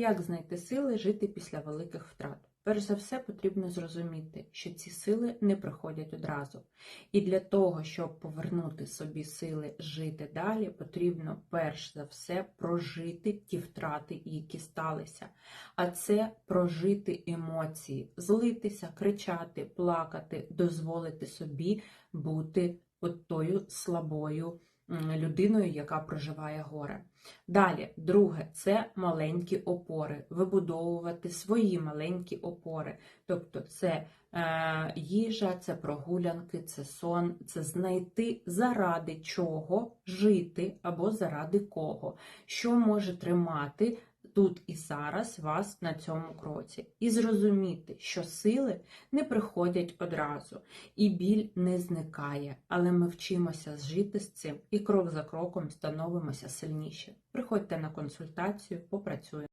Як знайти сили жити після великих втрат? Перш за все, потрібно зрозуміти, що ці сили не приходять одразу. І для того, щоб повернути собі сили жити далі, потрібно перш за все прожити ті втрати, які сталися. А це прожити емоції, злитися, кричати, плакати, дозволити собі бути от тою слабою людиною, яка проживає горе. Далі, друге, це маленькі опори, вибудовувати свої маленькі опори. Тобто це е, їжа, це прогулянки, це сон, це знайти заради чого жити або заради кого, що може тримати тут і зараз вас на цьому кроці. І зрозуміти, що сили не приходять одразу, і біль не зникає, але ми вчимося жити з цим і крок за кроком становимося сильніше. Приходьте на консультацію, попрацюємо.